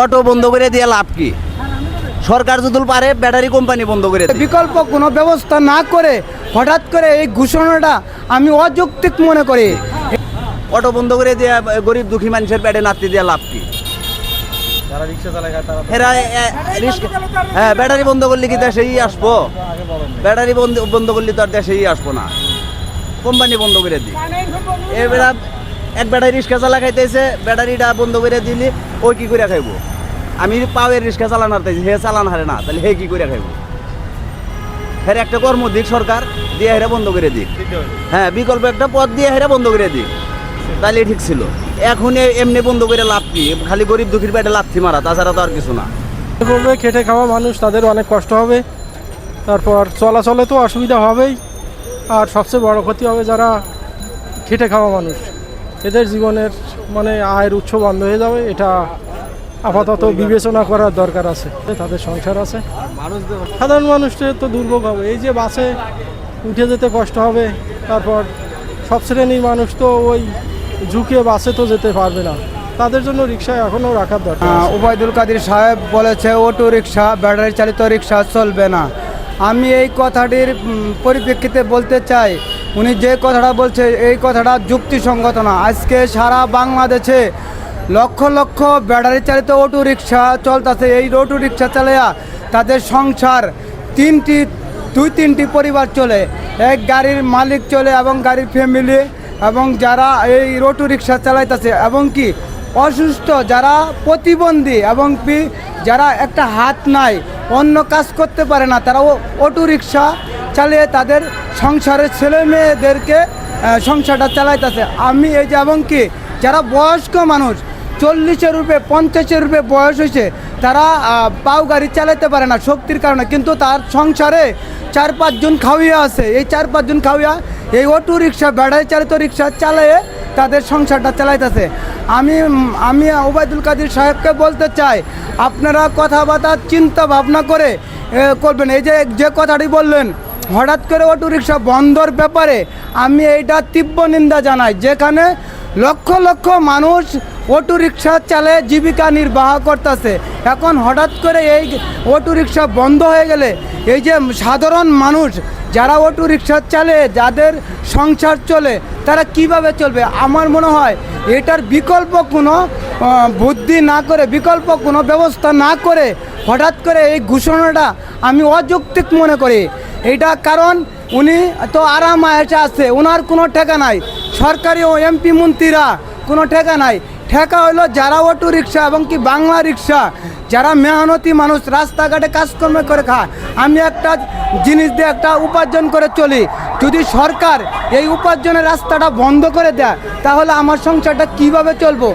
Auto বন্ধ করে দিয়ে লাভ কি? সরকার যদি পারে ব্যাটারি কোম্পানি বন্ধ করে। বিকল্প কোনো ব্যবস্থা না করে হঠাৎ করে এই ঘোষণাটা আমি অযৌক্তিক মনে করি। অটো বন্ধ করে দিয়ে গরিব দুঃখী মানুষের পেটে নাতি দিয়ে লাভ কি? এরা হ্যাঁ ব্যাটারি বন্ধ করলে কি দেশেই আসব? ব্যাটারি বন্ধ বন্ধ করলে তো আর দেশেই আসব না। কোম্পানি বন্ধ করে দিই। এবার এক ব্যাটারি রিক্সা চালা খাইতেছে ব্যাটারিটা বন্ধ করে দিলি ওই কি করে খাইবো? আমি পাওয়ের রিক্সা চালান হারতেছি হে চালান হারে না তাহলে হে কি করে খাইবো? হের একটা কর্ম দিক সরকার দিয়ে হেরা বন্ধ করে দিক। হ্যাঁ বিকল্প একটা পথ দিয়ে হেরা বন্ধ করে দিক। তাহলে ঠিক ছিল। এখন এমনি বন্ধ করে লাভ কি? খালি গরিব দুঃখীর পেটে লাথি মারা তাছাড়া তো আর কিছু না। করবে খেটে খাওয়া মানুষ তাদের অনেক কষ্ট হবে। তারপর চলাচলে তো অসুবিধা হবেই। আর সবচেয়ে বড় ক্ষতি হবে যারা খেটে খাওয়া মানুষ। এদের জীবনের মানে আয়ের উৎস বন্ধ হয়ে যাবে, এটা আপাতত বিবেচনা করার দরকার আছে, তাদের সংসার আছে সাধারণ মানুষের তো দুর্ভোগ হবে, এই যে বাসে উঠে যেতে কষ্ট হবে, তারপর সব শ্রেণির মানুষ তো ওই ঝুঁকে বাসে তো যেতে পারবে না, তাদের জন্য রিক্সা এখনও রাখার দরকার। উবায়দুল কাদের সাহেব বলেছে, অটো রিক্সা, ব্যাটারি চালিত রিক্সা চলবে না আমি এই কথাটির পরিপ্রেক্ষিতে বলতে চাই উনি যে কথাটা বলছে, এই কথাটা যুক্তিসঙ্গত না। আজকে সারা বাংলাদেশে লক্ষ লক্ষ ব্যাটারি চালিত অটো রিক্সা চলতেছে। এই অটো রিক্সা চালাইয়া তাদের সংসার তিনটি, দুই তিনটি পরিবার চলে। এক গাড়ির মালিক চলে এবং গাড়ির ফ্যামিলি এবং যারা এই অটো রিক্সা চালাইতেছে এবং কি অসুস্থ, যারা প্রতিবন্ধী এবং কি যারা একটা হাত নাই, অন্য কাজ করতে পারে না তারা অটো রিক্সা চালিয়ে তাদের সংসারের ছেলে মেয়েদেরকে সংসারটা চালাইতেছে। আমি এই যে কি, যারা বয়স্ক মানুষ, চল্লিশের রূপে, পঞ্চাশের রূপে বয়স হয়েছে, তারা পাও গাড়ি চালাতে পারে না শক্তির কারণে। কিন্তু তার সংসারে চার, পাঁচজন খাওয়িয়া আছে। এই চার, পাঁচজন খাওয়িয়া এই অটো রিক্সা, ব্যাটারি চালিত রিক্সা চালিয়ে তাদের সংসারটা চালাইতেছে। আমি আমি ওবায়দুল কাদের সাহেবকে বলতে চাই, আপনারা কথাবার্তা চিন্তা ভাবনা করে করবেন। এই যে যে কথাটি বললেন হঠাৎ করে অটো রিক্সা বন্ধর ব্যাপারে আমি এইটা তীব্র নিন্দা জানাই, যেখানে লক্ষ লক্ষ মানুষ অটো রিক্সা চালে জীবিকা নির্বাহ করতেছে। এখন হঠাৎ করে এই অটো রিক্সা বন্ধ হয়ে গেলে এই যে সাধারণ মানুষ যারা অটো রিক্সা চালে, যাদের সংসার চলে, তারা কীভাবে চলবে? আমার মনে হয় এটার বিকল্প কোনো বুদ্ধি না করে, বিকল্প কোনো ব্যবস্থা না করে হঠাৎ করে এই ঘোষণাটা আমি অযৌক্তিক মনে করি। এটা কারণ উনি তো আরাম আয়েসে আছে ওনার কোনো ঠেকা নাই। সরকারি ও এমপি মন্ত্রীরা কোনো ঠেকা নাই। ঠেকা হলো যারা অটো রিক্সা এবং কি বাংলা রিক্সা, যারা মেহনতি মানুষ, রাস্তাঘাটে কাজকর্ম করে খায়। আমি একটা জিনিস দিয়ে একটা উপার্জন করে চলি। যদি সরকার এই উপার্জনের রাস্তাটা বন্ধ করে দেয়, তাহলে আমার সংসারটা কীভাবে চলবো?